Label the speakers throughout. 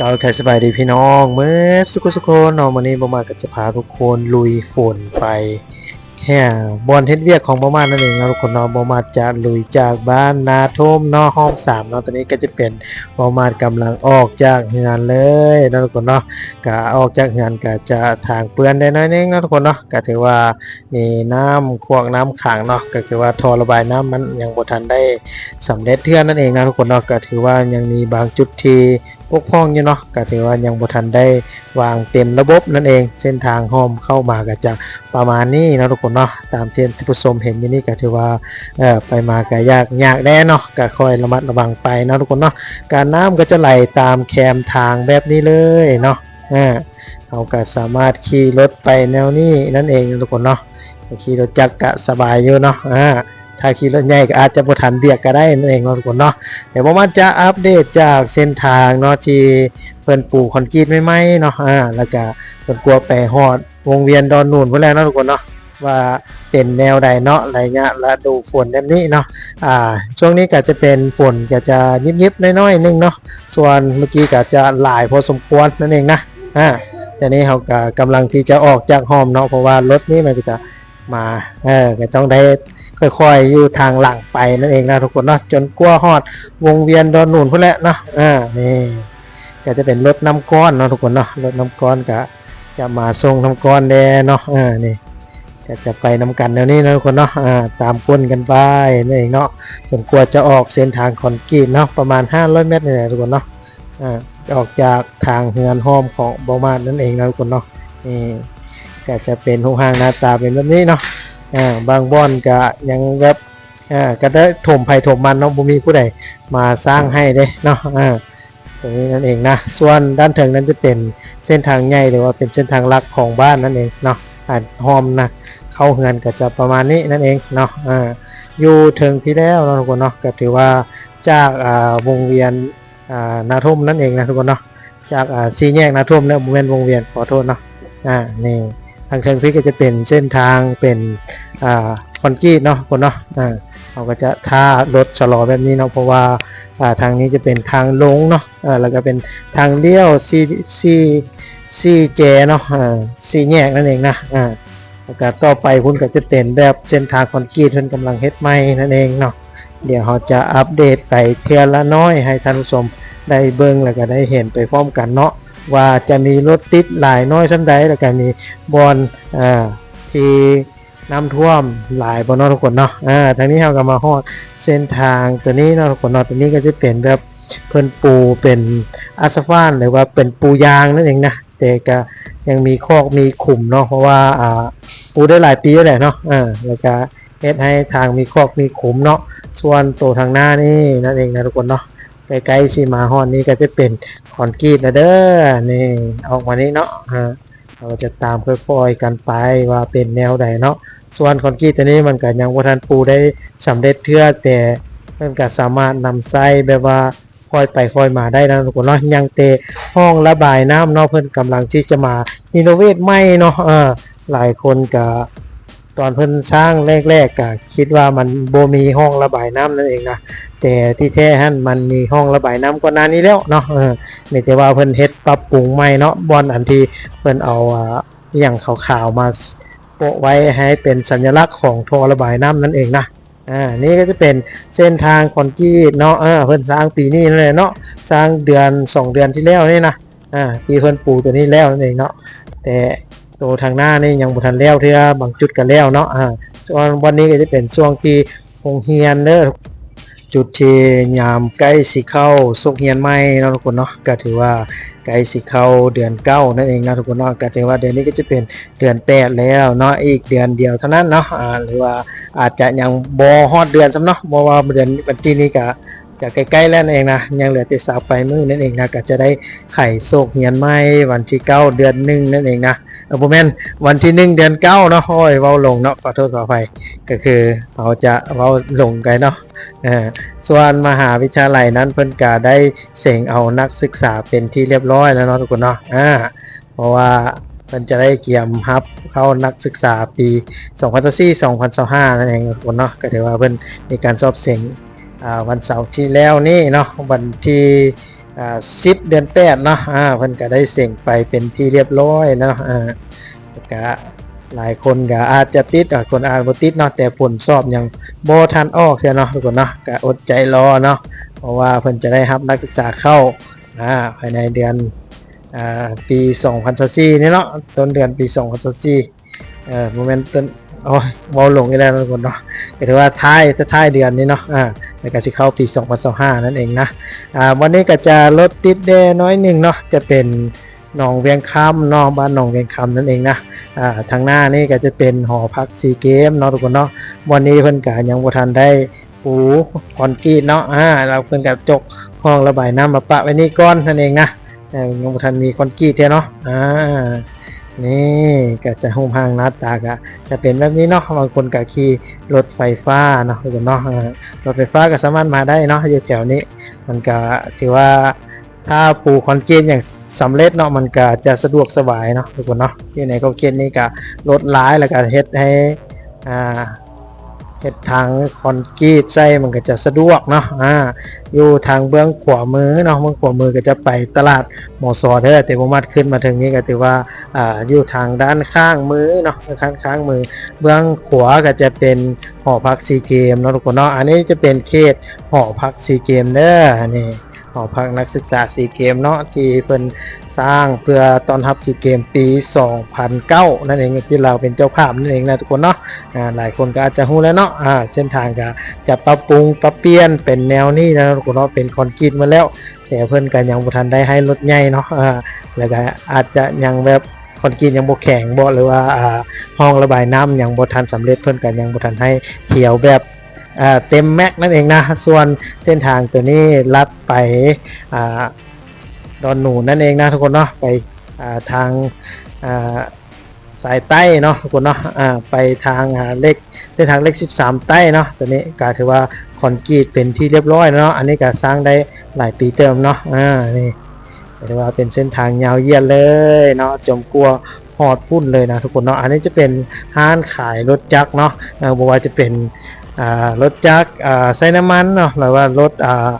Speaker 1: กาวไทยสบายดีพี่น้องเมื่อสุขสุขคนเนาะวันนี้บอมาก็จะพาทุกคนลุยฝนไปแห่บอลเทศเวียกของบอมานั่นเองนะทุกคนนาะบอมาจะลุยจากบ้านนาทมนาะห้องสามเนาะตอนนี้ก็จะเป็นบอมากำลังออกจากเฮือนเลยนะทุกคนเนาะก็ออกจากเฮือนก็จะทางเปื้อนได้น้อยนึงนะทุกคนเนาะก็ถือว่ามีน้ำขวกน้ำขังเนาะก็คือว่าท่อระบายน้ำมันยังบ่ทันได้สำเร็จเทื่อนนั่นเองนะทุกคนเนาะก็ถือว่ายังมีบางจุดที่ ปกพ้องอยู่เนาะก็ถือว่ายังบ่ทันได้วางเต็มระบบนั่นเอง เส้นทางห้อมเข้ามาก็จะประมาณนี้นะทุกคนเนาะตามที่ท่านผู้ชมเห็นอยู่นี่ก็ถือว่าเอ่อไปมาก็ยากยากแน่เนาะก็คอยระมัดระวังไปนะทุกคนเนาะการน้ำก็จะไหลตามแคมทางแบบนี้เลยเนาะอ่าเราก็สามารถขี่รถไปแนวนี้นั่นเองทุกคนเนาะขี่รถจักรก็สบายอยู่เนาะอ่า ถ้าขี่รถใหญ่ก็อาจจะบ่ทันเบียกก็ได้นั่นเองเนาะทุกคนเนาะเดี๋ยวผมมาจะอัปเดตจากเส้นทางเนาะที่เพิ่นปลูกคอนกรีตไม่ไหมเนาะอ่าแล้วก็จนกลัวไปฮอดวงเวียนดอนนูนพุ่นแล้วเนาะทุกคนเนาะว่าเป็นแนวใดเนาะอะไระยะละดูฝนแบบนี้เนาะอ่าช่วงนี้ก็จะเป็นฝนก็จะยิบๆน้อยๆนึงเนาะส่วนเมื่อกี้ก็จะหลายพอสมควรนั่นเองนะอ่าแต่นี้เขาก็กำลังที่จะออกจากห้อมเนาะเพราะว่ารถนี้มันก็จะมาเออก็ต้องได้ ค่อยๆอยู่ทางหลังไปนั่นเองนะทุกคนเนาะจนกลัวฮอดวงเวียนดอนหนุนพุ่นแหละเนาะอ่านี่ก็จะเป็นรถน้ำก้อนเนาะทุกคนเนาะรถน้ำก้อนก็จะมาส่งน้ำก้อนแดเนาะอ่านี่ก็จะไปน้ำกันแนวนี้นะทุกคนเนาะอ่าตามก้นกันไปนั่นเองเนาะจนกลัวจะออกเส้นทางคอนกรีตเนาะประมาณ 500 เมตรนี่แหละทุกคนเนาะอ่าออกจากทางเฮือนห้อมของบอมานั่นเองนะทุกคนเนาะนี่ก็จะเป็นห้องห้างหน้าตาเป็นแบบนี้เนาะ อ่าบางบ่อนก็ยังแบบอ่าก็ได้ถมไผ่ถมมันเนาะบ่มีผู้ใดมาสร้างให้เด้เนาะอ่าตรงนี้นั่นเองนะส่วนด้านเถิงนั้นจะเป็นเส้นทางใหญ่หรือว่าเป็นเส้นทางลักของบ้านนั่นเองเนาะอ่าหอมนะเข้าเฮือนก็จะประมาณนี้นั่นเองเนาะอ่าอยู่เถิงพี่แล้วเนาะทุกคนเนาะก็ถือว่าจากอ่าวงเวียนอ่านาทุ่มนั่นเองนะทุกคนเนาะจากอ่าสี่แยกนาทุ่มเนี่ยบ่แม่นวงเวียนขอโทษเนาะอ่านี่ ทางเชิงพริกก็จะเป็นเส้นทางเป็นอ่าคอนกรีตเนาะคนเนาะอ่าเราก็จะท่ารถชะลอแบบนี้เนาะเพราะว่าอ่าทางนี้จะเป็นทางลงเนาะอ่าแล้วก็เป็นทางเลี้ยวซีซีซีเจเนาะอ่าซีแยกนั่นเองนะอ่าแล้วก็ต่อไปพุ่นก็จะเป็นแบบเส้นทางคอนกรีตเพิ่นกำลังเฮ็ดใหม่นั่นเองเนาะเดี๋ยวเราจะอัปเดตไปเทียละน้อยให้ท่านผู้ชมได้เบิ่งแล้วก็ได้เห็นไปพร้อมกันเนาะ ว่าจะมีรถติดหลายน้อยสันใดแล้วก็มีบอลอ่าที่น้ำท่วมหลายบนเนาะทุกคนเนาะอ่าทางนี้เราก็มาฮอดเส้นทางตัวนี้เนาะทุกคนเนาะตัวนี้ก็จะเป็นแบบเพิ่นปูเป็นอาสฟานหรือว่าเป็นปูยางนั่นเองนะแต่ก็ยังมีคอกมีขุมเนาะเพราะว่าอ่าปูได้หลายปีแล้วแหละเนาะอ่าแล้วก็เฮ็ดให้ทางมีคอกมีขุมเนาะส่วนตัวทางหน้านี่นั่นเองนะทุกคนเนาะ ใกล้ๆสีมาฮอนนี้ก็จะเป็นคอนกรีตนะเด้อนี่ออกมานี้เนาะฮะเราจะตามค่อยๆกันไปว่าเป็นแนวใดเนาะส่วนคอนกรีตตัวนี้มันก็ยังบ่ทันปูได้สำเร็จเทื่อแต่มันก็สามารถนำไส้แบบว่าค่อยไปค่อยมาได้นะทุกคนเนาะยังเตห้องระบายน้ำเนาะเพิ่นกำลังที่จะมาอินโนเวทใหม่เนาะเออหลายคนก็ ตอนเพิ่นสร้างแรกๆก็คิดว่ามันบ่มีห้องระบายน้ำนั่นเองนะแต่ที่แท้ฮั่นมันมีห้องระบายน้ำก่อนหน้านี้แล้วเนาะเออนี่แต่ว่าเพิ่นเฮ็ดปรับปรุงใหม่เนาะบอนอันที่เพิ่นเอาอ่าอย่างขาวๆมาโปะไว้ให้เป็นสัญลักษณ์ของท่อระบายน้ำนั่นเองนะอ่านี่ก็จะเป็นเส้นทางคอนกรีตเนาะเออเพิ่นสร้างปีนี้นั่นแหละเนาะสร้างเดือน 2 เดือนที่แล้วนี่นะอ่าที่เพิ่นปูตัวนี้แล้วนั่นเองเนาะแต่ ตัวทางหน้านี่ยังบ่ทันแล้วเทื่อบางจุดก็แล้วเนาะอ่าส่วนวันนี้ก็จะเป็นช่วงที่โรงเรียนเด้อจุดที่ยามใกล้สิเข้าสุกเฮียนใหม่นะทุกคนเนาะก็ถือว่าใกล้สิเข้าเดือนเก้านั่นเองนะทุกคนเนาะก็ถือว่าเดือนนี้ก็จะเป็นเดือนแปดแล้วเนาะอีกเดือนเดียวเท่านั้นเนาะหรือว่าอาจจะยังบ่ฮอดเดือนซ้ำเนาะเพราะว่าเดือนวันที่นี้ก็ จะใกล้ๆแล้วนั่นเองนะยังเหลือแต่สาวไปมือนั่นเองนะก็จะได้ไข่โศกเฮียนใหม่วันที่เก้าเดือนหนึ่งนั่นเองนะเออบ่แม่นวันที่หนึ่งเดือนเก้าเนาะโอ้ยเว้าลงเนาะขอโทษขออภัยก็คือเราจะเว้าลงกันเนาะส่วนมหาวิทยาลัยนั้นเพิ่นก็ได้เสงเอานักศึกษาเป็นที่เรียบร้อยแล้วเนาะทุกคนเนาะอ่าเพราะว่าเพิ่นจะได้เกี่ยมรับเข้านักศึกษาปี 2024 2025 นั่นเองทุกคนเนาะก็ถือว่าเพิ่นมีการสอบเสงอ่า วันเสาร์ที่แล้วนี่เนาะวันที่อ่า10เดือน8เนาะอ่าเพิ่นก็ได้เสี่ยงไปเป็นที่เรียบร้อยเนาะอ่าก็หลายคนก็อาจจะติดอะคนอาจบ่ติดเนาะแต่ผลสอบยังบ่ทันออกเสียเนาะทุกคนเนาะก็อดใจรอเนาะเพราะว่าเพิ่นจะได้รับนักศึกษาเข้าอ่าภายในเดือนอ่าปี2024นี่เนาะต้นเดือนปี2024เอ่อโมเมนต์ต้น โอ้ยเว้าหลงอีกแล้วทุกคนเนาะก็ถือว่าท้ายจะท้ายเดือนนี้เนาะอ่าแล้วก็สิเข้าปี 2025 นั่นเองนะอ่าวันนี้ก็จะลดติดแดน้อยหนึ่งเนาะจะเป็นหนองเวียงคำนองบ้านหนองเวียงคำนั่นเองนะอ่าทางหน้านี่ก็จะเป็นหอพักซีเกมเนาะทุกคนเนาะวันนี้เพิ่นก็ยังบ่ทันได้ปูคอนกรีตเนาะอ่าเราเพิ่นก็จกห้องระบายน้ำมาปะไว้นี่ก่อนนั่นเองนะแต่ยังบ่ทันมีคอนกรีตเนาะอ่า นี่ก็จะห้องพังหน้าตาก็จะเป็นแบบนี้เนาะบางคนก็ขี่รถไฟฟ้าเนาะทุกคนเนาะรถไฟฟ้าก็สามารถมาได้เนาะอยู่แถวนี้ มันก็ถือว่าถ้าปูคอนกรีตอย่างสำเร็จเนาะมันก็จะสะดวกสบายเนาะทุกคนเนาะอยู่ในคอนกรีตนี่ก็รถร้ายแล้วก็เฮ็ดให้อ่า เฮ็ดทางคอนกรีตใส่มันก็จะสะดวกเนาะอ่าอยู่ทางเบื้องขวามือเนาะเบื้องขวามือก็จะไปตลาดหมอซอเด้อแต่บ่มาขึ้นมาถึงนี้ก็ถือว่าอ่าอยู่ทางด้านข้างมือเนาะข้างข้างมือ เบื้องขวาก็จะเป็นหอพักซีเกมเนาะทุกคนเนาะอันนี้จะเป็นเขตหอพักซีเกมเด้อนี่หอพักนักศึกษาซีเกมเนาะที่เพิ่นสร้างเพื่อต้อนรับซีเกมปี 2009 นั่นเองที่เราเป็นเจ้าภาพนั่นเองนะทุกคนเนาะ หลายคนก็อาจจะรู้แล้วเนาะอ่าเส้นทางก็จะปรับปรุงปรับเปลี่ยนเป็นแนวนี้นะทุกคนเนาะเป็นคอนกรีตมาแล้ว แต่เพิ่อนก็ยังบ่ทันได้ให้รถใหญ่เนาะอ่าแล้วก็อาจจะยังแบบคอนกรีตยังบ่แข็งบ่หรือว่าอ่าห้องระบายน้ำยังบ่ทันสำเร็จเพิ่อนก็ยังบ่ทันให้เขียวแบบอ่าเต็มแม็กนั่นเองนะส่วนเส้นทางตัวนี้ลัดไปอ่าดอนหนูนั่นเองนะทุกคนเนาะไปอ่าทางอ่า สายใต้เนาะทุกคนเนาะอ่าไปทางอ่าเลขเส้นทางเลข 13 ใต้เนาะตัวนี้ก็ถือว่าคอนกรีตเป็นที่เรียบร้อยเนาะอันนี้ก็สร้างได้หลายปีเติมเนาะอ่านี่ถือว่าเป็นเส้นทางยาวเยียดเลยเนาะจมกลัวหอดพุ่นเลยนะทุกคนเนาะอันนี้จะเป็นห้านขายรถจักรเนาะเออบอกว่าจะเป็นอ่ารถจักรอ่าใช้น้ำมันเนาะหรือว่ารถอ่า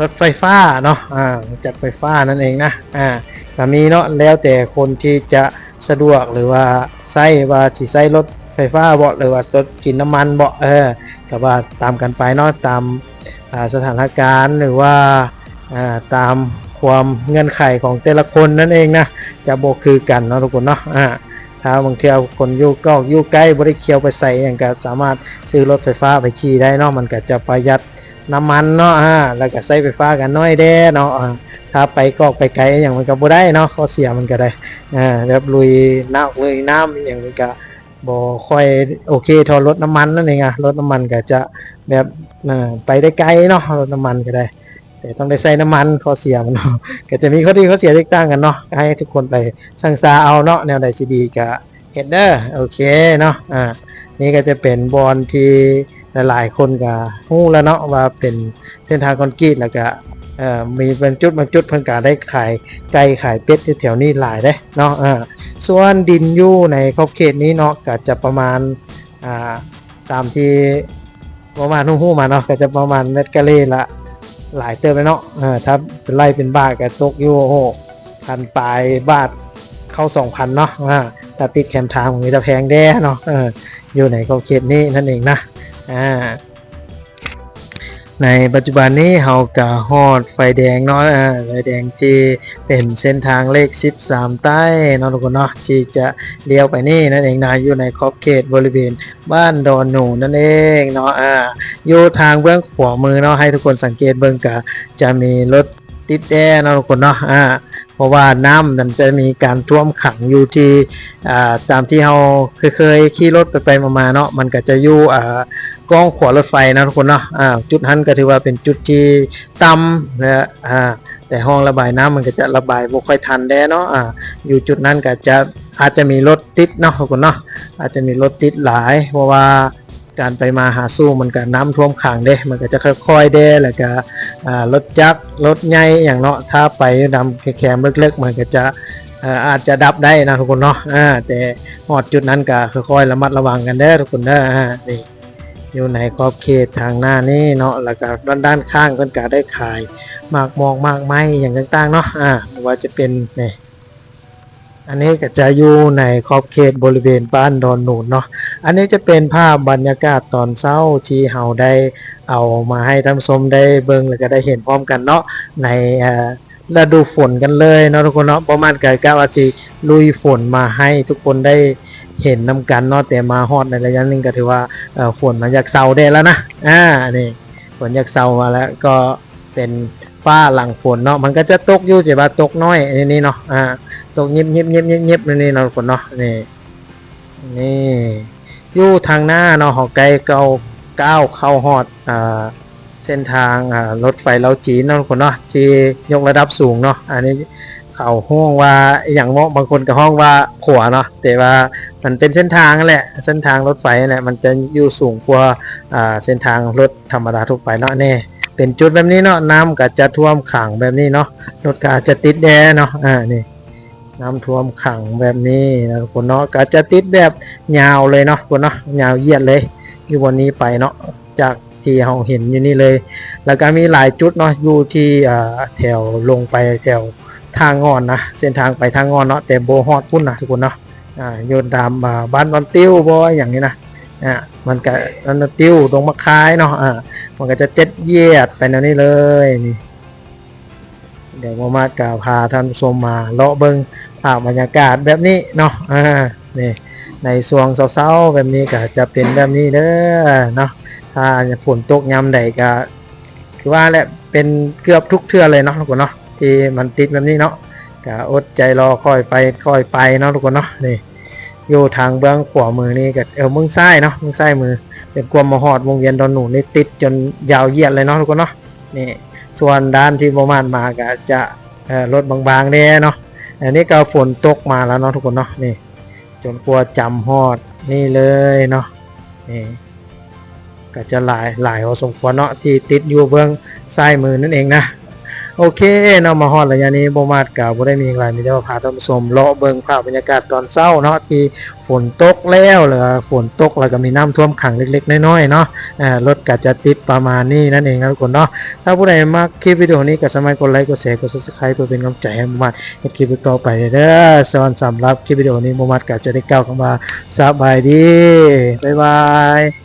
Speaker 1: รถไฟฟ้าเนาะอ่าจักรไฟฟ้านั่นเองนะอ่าก็มีเนาะแล้วแต่คนที่จะ สะดวกหรือว่าใช้ว่าสิใช้รถไฟฟ้าบ่หรือว่ารถกินน้ำมันบ่เออก็ว่าตามกันไปเนาะตามาสถานการณ์หรือว่าาตามความเงื่อนไขของแต่ละคนนั่นเองนะจะโบ่คือกันเนาะทุกคนเนาะอ่าถ้าบางเที่ยวคนอยู่ก็อยู่ใกล้บริเคียวไปใส่อย่างก็สามารถซื้อรถไฟฟ้าไปขี่ได้เนาะมันก็จะประหยัดน้ำมันเนาะอ่าแล้วก็ใช้ไฟฟ้ากันน้อยแด้เนาะ ถ้าไปก็ไปไกลอย่างมันก็บ่ได้เนาะข้อเสียมันก็ได้อ่าแบบลุยน้ำลุยน้ำอย่างมันก็บ่ค่อยโอเคท่ารถน้ำมันนั่นเองอะรถน้ำมันก็จะแบบอ่าไปได้ไกลเนาะรถน้ำมันก็ได้ แต่ต้องได้ใส่น้ำมันข้อเสียมันเนาะก็จะมีข้อดีข้อเสียแตกต่างกันเนาะให้ทุกคนไปสังซาเอาเนาะแนวใดสิดีก็เฮดเด้อโอเคเนาะอ่านี่ก็จะเป็นบอลที่หลายๆคนก็ฮู้แล้วเนาะว่าเป็นเส้นทางคอนกรีตแล้วก็ มีเป็นจุดบางจุดเพิ่นก็ได้ขายไก่ขายเป็ดอยู่แถวนี้หลายเด้เนาะส่วนดินอยู่ในขอบเขตนี้เนาะก็จะประมาณาตามที่ประมาณฮู้ๆมาเนาะก็จะประมาณเมตรกะเลละหลายเติมไปเนาะเออถ้าเป็นไล่เป็นบาทก็ตกอยู่โหพันปลายบาทเข้าสองพันเนาะอ่าถ้าติดแคมทางมันจะแพงแด้เนาะอออยู่ในขอบเขตนี้นั่นเองนะอ่า ในปัจจุบันนี้เฮากะฮอดไฟแดงเนาะอ่าไฟแดงที่เป็นเส้นทางเลข 13 ใต้เนาะทุกคนเนาะที่จะเลี้ยวไปนี่นั่นเองนะอยู่ในขอบเขตบริเวณบ้านดอนหนูนั่นเองเนาะอ่าอยู่ทางเบื้องขวามือเนาะให้ทุกคนสังเกตเบื้องกะจะมีรถติดแอร์เนาะทุกคนเนาะอ่า เพราะว่าน้ำมันจะมีการท่วมขังอยู่ที่ตามที่เราเคยขี่รถไปไปๆมาๆเนาะมันก็จะอยู่กล้องขวารถไฟนะทุกคนเนาะจุดนั้นก็ถือว่าเป็นจุดที่ต่ำนะแต่ห้องระบายน้ำมันก็จะระบายบ่ค่อยทันแด้เนาะอ่าอยู่จุดนั้นก็จะอาจจะมีรถติดเนาะทุกคนเนาะอาจจะมีรถติดหลาย เพราะว่า การไปมาหาสู้มันก็น้ำท่วมขังเด้มันก็จะค่อยๆเด้แล้วก็รถจักรรถใหญ่อย่างเนาะถ้าไปดำแคมเล็กๆมันก็จะอาจจะดับได้นะทุกคนเนาะแต่หอดจุดนั้นก็ค่อยๆระมัดระวังกันเด้อทุกคนเด้ออ่านี่อยู่ในขอบเขตทางหน้านี่เนาะแล้วก็ด้านด้านข้างเพิ่นก็ได้ขายหมากมอกหมากไม้อย่างต่างๆเนาะอ่าไม่ว่าจะเป็นนี่ อันนี้ก็จะอยู่ในขอบเขตบริเวณบ้านดอนหนูนเนาะ อันนี้จะเป็นภาพบรรยากาศตอนเช้าที่เฮาได้เอามาให้ท่านชมได้เบิ่งแล้วก็ได้เห็นพร้อมกันเนาะในฤดูฝนกันเลยเนาะทุกคนเนาะประมาณกะกะว่าสิลุยฝนมาให้ทุกคนได้เห็นนำกันเนาะแต่มาฮอดในระยะหนึงก็ถือว่าฝนมันอยากเซาได้แล้วนะอ่านี่ฝนอยากเซามาแล้วก็เป็นฟ้าหลังฝนเนาะมันก็จะตกอยู่แต่ว่าตกน้อยนี่นี่เนาะอ่า ตกเงียบเงียบเงียบเงียบเงียบนี่เนากคนเนาะนี่นี่อยู่ทางหน้าเนาะหอไกลเก้าเก้าเข้าฮอดอ่าเส้นทางอ่ารถไฟเลาจีนเนาะคนเนาะที่ยกระดับสูงเนาะอันนี้เขาห้องว่าอย่างเนาะบางคนก็ห้องว่าขวาเนาะแต่ว่ามันเป็นเส้นทางนั่นแหละเส้นทางรถไฟนั่นแหละมันจะอยู่สูงกว่าอ่าเส้นทางรถธรรมดาทั่วไปเนาะแน่เป็นจุดแบบนี้เนาะน้ำก็จะท่วมขังแบบนี้เนาะรถก็อาจจะติดแดเนาะอ่านี่ น้ำท่วมขังแบบนี้นะทุกคนเนาะก็จะติดแบบยาวเลยเนาะทุกคนเนาะยาวเยียดเลยอยู่วันนี้ไปเนาะจากที่เราเห็นอยู่นี่เลย แล้วก็มีหลายจุดเนาะอยู่ที่แถวลงไปแถวทางงอนนะเส้นทางไปทางงอนเนาะแต่โบฮอดพุ่นนะทุกคนเนาะโยนตามาบ้านวันติ้วบ่อย่างนี้นะอ่ามันก็มันติ้วตรงมะคายเนาะอ่ามันก็จะเจ็ดเยียดไปแนวนี้เลยนี่ ดี๋ยวมามากล่าวพาท่านผู้ชมมาเลาะเบิงภาพบรรยากาศแบบนี้เนาะอ่านี่ในสวงเศร้าๆแบบนี้ก็จะเป็นแบบนี้เด้อเนาะถ้าฝนตกยามใดก็คือว่าแหละเป็นเกือบทุกเทื่อเลยเนาะทุกคนเนาะที่มันติดแบบนี้เนาะก็อดใจรอค่อยไปค่อยไปเนาะทุกคนเนาะนี่อยู่ทางเบื้องขวามือนี่ก็เออมึงซ้ายเนาะมึงซ้ายมือจนกลัวมมาหอดวงเวียนดอนหนูนี่ติดจนยาวเหยียดเลยเนาะทุกคนเนาะนี่ ส่วนด้านที่ประมาณมาก็จะลดบางๆเน่เนาะอันนี้ก็ฝนตกมาแล้วเนาะทุกคนเนาะนี่จนกลัวจำหอดนี่เลยเนาะนี่ก็จะหลายหลายพอสมควรเนาะที่ติดอยู่เบื้องซ้ายมือนั่นเองนะ โอเคเนาะมาฮอดระยะนี้บ่มาดกะบ่ได้มีอะไรมีแต่ว่าพาท่านผู้ชมเลาะเบิ่งภาพบรรยากาศตอนเช้าเนาะที่ฝนตกแล้วหรือฝนตกแล้วก็มีน้ำท่วมขังเล็กๆน้อยๆเนาะอ่ารถก็จะติดประมาณนี้นั่นเองนะทุกคนเนาะถ้าผู้ใดมักคลิปวิดีโอนี้ก็สามารถกดไลค์กดแชร์กด Subscribe เพื่อเป็นกำลังใจให้มาดเฮ็ดคลิปต่อไปเด้อส่วนสำหรับคลิปวิดีโอนี้บ่มาดก็จะได้กล่าวคำว่าสบายดีบ๊ายบาย